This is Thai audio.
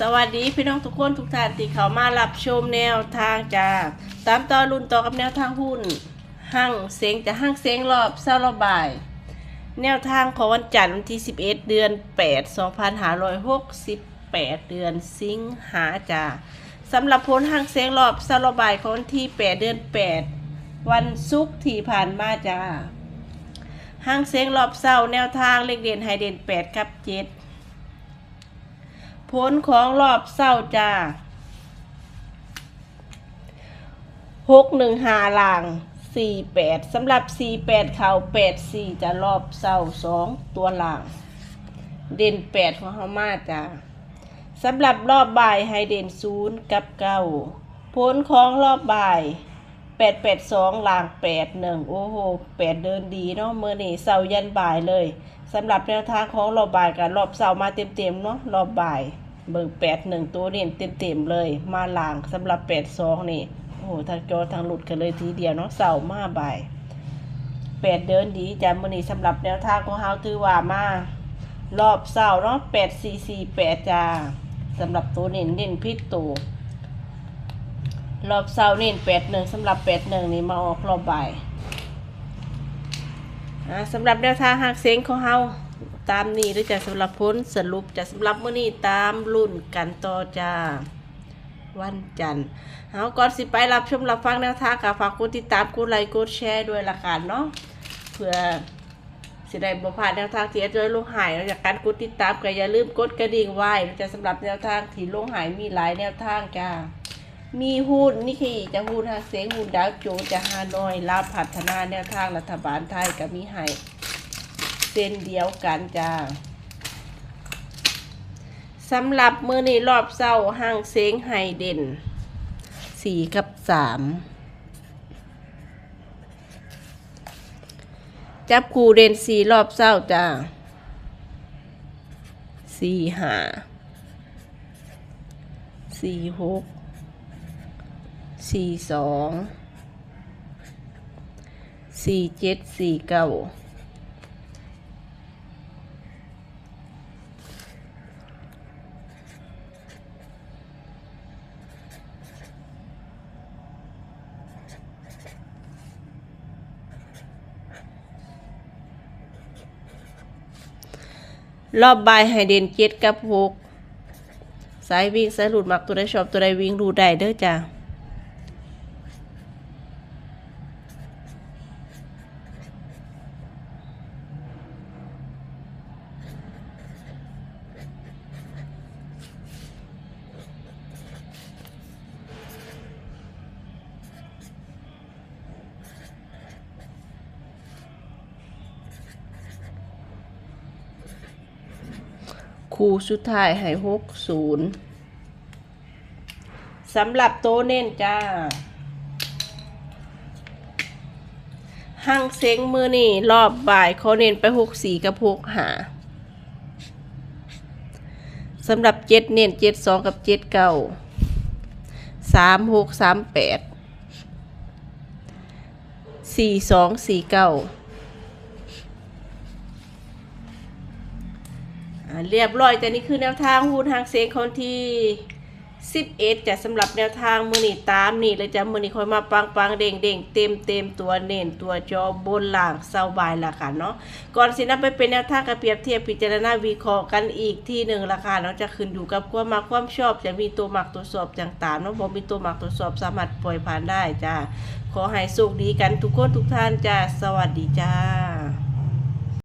สวัสดีพี่น้องทุกคนทุกท่านที่เขามารับชมแนวทางจากตามต่อรุ่นต่อกับแนวทางหุ้นห้างเสียงจะห้างเสียงรอบเศร้าระบาย แนวทางของวันจันทร์วันที่ 11 เดือน 8 2568 เดือนสิงหาจ้าสำหรับผลห้างเสียงรอบเศร้าระบายของวันที่ 8 เดือน 8 วันศุกร์ที่ผ่านมาจ้าห้างเสียงรอบเศร้าแนวทางเลขเด่นไฮเด่น8กับ7 ลของรอบเศร้าจ้าหกหนึ่งหาลางสี่แปดสำหรับสี่แปดเขาแปดสี่จะรอบเศร้าสองตัวลางเด่นแปดของเขามาจ้าสำหรับรอบบ่ายให้เด่นศูนย์กับเก้าผลของรอบบ่ายแปดแปดสองลางแปดหนึ่งโอ้โหแปดเดินดีเนาะเมื่อนี่เสาร์ยันบ่ายเลยสำหรับแนวทางของรอบบ่ายกับรอบเสามาเต็มๆเนาะรอบบ่าย เบิกแปดหนึ่งตัวเด่นเต็มๆเลย มาลางสำหรับแปดสองนี่ โอ้โหทางจอทางหลุดกันเลยทีเดียวเนาะเสาร์มาบ่ายแปดเดินดีจ้ะมื่อนี้สำหรับแนวทางของเฮาถือว่ามารอบเสาร์เนาะแปดสี่สี่แปดจ้าสำหรับตัวเน้นเน้นพิษตัวรอบเสาร์เน้นแปดหนึ่งสำหรับแปดหนึ่งนี่มาออกรอบบ่ายสำหรับแนวทางหักเสียงของเฮา ตามนี้ด้วยจ้ะสำหรับพ้นสรุปจะสำหรับเมื้อนี้ตามรุ่นกันต่อจ้าวันจันทร์เอาก่อนสิไปรับชมรับฟังแนวทางกับฝากกดติดตามกดไลค์กดแชร์ด้วยละกันเนาะเพื่อสิได้บ่พลาดแนวทางที่อาจารย์ลงหายจากการกดติดตามก็อย่าลืมกดกระดิ่งไว้จะสำหรับแนวทางที่ลงหายมีหลายแนวทางจ้ามีหุ้นนี่คือจะหุ้นหางเสียงหุ้นดาวโจนส์จะฮานอยลาพัฒนาแนวทางรัฐบาลไทยก็มีให้ นเดียวกันจ้าสำหรับมือนี้รอบเศร้าห้างเซงไฮเด่นสี่กับสามจับคูเด่นสี่รอบเศร้าจ้าสี่ห้าสี่หกสี่สองสี่เจ็ดสี่เก้า รอบบายไฮเดนเจ็ดกับหกสายวิ่งสายหลุดมักตัวใดชอบตัวใดวิ่งรูได้เด้อจ้า คู่สุดท้ายให้หกศูนย์สำหรับโตเน้นจ้าห้างเซ็งมือนี่รอบบ่ายเขาเน้นไปหกสี่กับหกหาสำหรับเจ็ดเน้นเจ็ดสองกับเจ็ดเก้าสามหกสามแปดสี่สองสี่เก้า เรียบร้อยแต่นี่คือแนวทางหุ้นทางเซ็งคนที่11จะสำหรับแนวทางมือนี่ตามนี่เลยจะมือนี่คอยมาปังปังเด้งเด้งเต็มเต็มตัวเน้นตัวจอบนหลังเศร้าบายละค่ะเนาะก่อนสินะไปเป็นแนวทางกับเปรียบเทียบพิจารณาวิเคราะห์กันอีกที่หนึ่งละค่ะเนาะจะขึ้นอยู่กับความมาความชอบ จะมีตัวหมักตัวสอบต่างๆเนาะบ่มีตัวหมักตัวสอบสามารถปล่อยผ่านได้จ้าขอให้สุขดีกันทุกคนทุกท่านจ้าสวัสดีจ้า